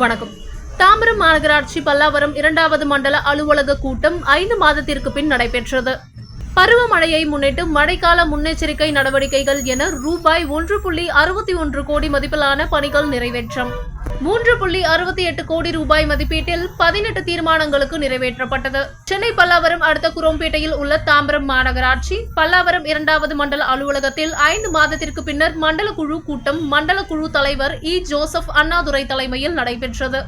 வணக்கம். தாம்பரம் மாநகராட்சி பல்லாவரம் இரண்டாவது மண்டல அலுவலக கூட்டம் ஐந்து மாதத்திற்கு பின் நடைபெற்றது. பருவமழையை முன்னிட்டு மழைக்கால முன்னெச்சரிக்கை நடவடிக்கைகள் என ரூபாய் ஒன்று புள்ளி அறுபத்தி ஒன்று கோடி மதிப்பிலான பணிகள் நிறைவேற்றம். மூன்று புள்ளி அறுபத்தி எட்டு கோடி ரூபாய் மதிப்பீட்டில் பதினெட்டு தீர்மானங்களுக்கு நிறைவேற்றப்பட்டது. சென்னை பல்லாவரம் அடுத்த குரோம்பேட்டையில் உள்ள தாம்பரம் மாநகராட்சி பல்லாவரம் இரண்டாவது மண்டல அலுவலகத்தில் ஐந்து மாதத்திற்கு பின்னர் மண்டல குழு கூட்டம் மண்டல குழு தலைவர் இ. ஜோசப் அண்ணாதுரை தலைமையில் நடைபெற்றது.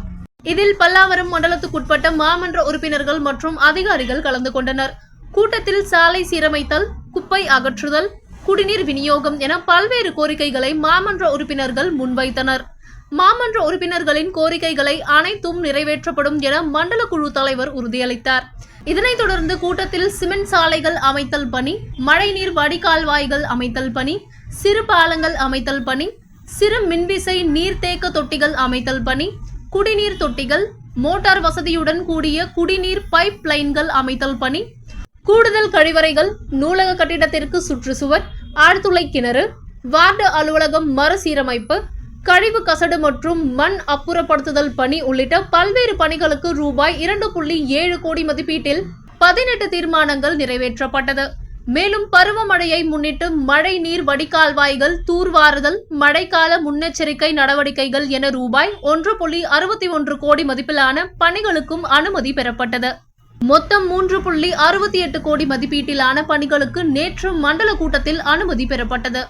இதில் பல்லாவரம் மண்டலத்துக்குட்பட்ட மாமன்ற உறுப்பினர்கள் மற்றும் அதிகாரிகள் கலந்து கொண்டனர். கூட்டத்தில் சாலை சீரமைத்தல் குப்பை அகற்றுதல் குடிநீர் விநியோகம் என பல்வேறு கோரிக்கைகளை மாமன்ற உறுப்பினர்கள் முன்வைத்தனர். மாமன்ற உறுப்பினர்களின் கோரிக்கைகளை அனைத்தும் நிறைவேற்றப்படும் என மண்டல குழு தலைவர் உறுதியளித்தார். இதனைத் தொடர்ந்து கூட்டத்தில் சிமெண்ட் சாலைகள் அமைத்தல் பணி மழைநீர் வடிகால்வாய்கள் அமைத்தல் பணி சிறு பாலங்கள் அமைத்தல் பணி சிறு மின்விசை நீர்த்தேக்க தொட்டிகள் அமைத்தல் பணி குடிநீர் தொட்டிகள் மோட்டார் வசதியுடன் கூடிய குடிநீர் பைப் லைன்கள் அமைத்தல் பணி கூடுதல் கழிவறைகள் நூலக கட்டிடத்திற்கு சுற்றுச்சுவர் ஆழ்துளை கிணறு வார்டு அலுவலகம் மறுசீரமைப்பு கழிவு கசடு மற்றும் மண் அப்புறப்படுத்துதல் பணி உள்ளிட்ட பல்வேறு பணிகளுக்கு ரூபாய் இரண்டு புள்ளி ஏழு கோடி மதிப்பீட்டில் பதினெட்டு தீர்மானங்கள் நிறைவேற்றப்பட்டது. மேலும் பருவமழையை முன்னிட்டு மழை நீர் வடிகால்வாய்கள் தூர்வாறுதல் மழைக்கால முன்னெச்சரிக்கை நடவடிக்கைகள் என ரூபாய் ஒன்று புள்ளி அறுபத்தி ஒன்று கோடி மதிப்பிலான பணிகளுக்கும் அனுமதி பெறப்பட்டது. மொத்தம் மூன்று புள்ளி அறுபத்தி எட்டு கோடி மதிப்பீட்டிலான பணிகளுக்கு நேற்று மண்டல கூட்டத்தில் அனுமதி பெறப்பட்டது.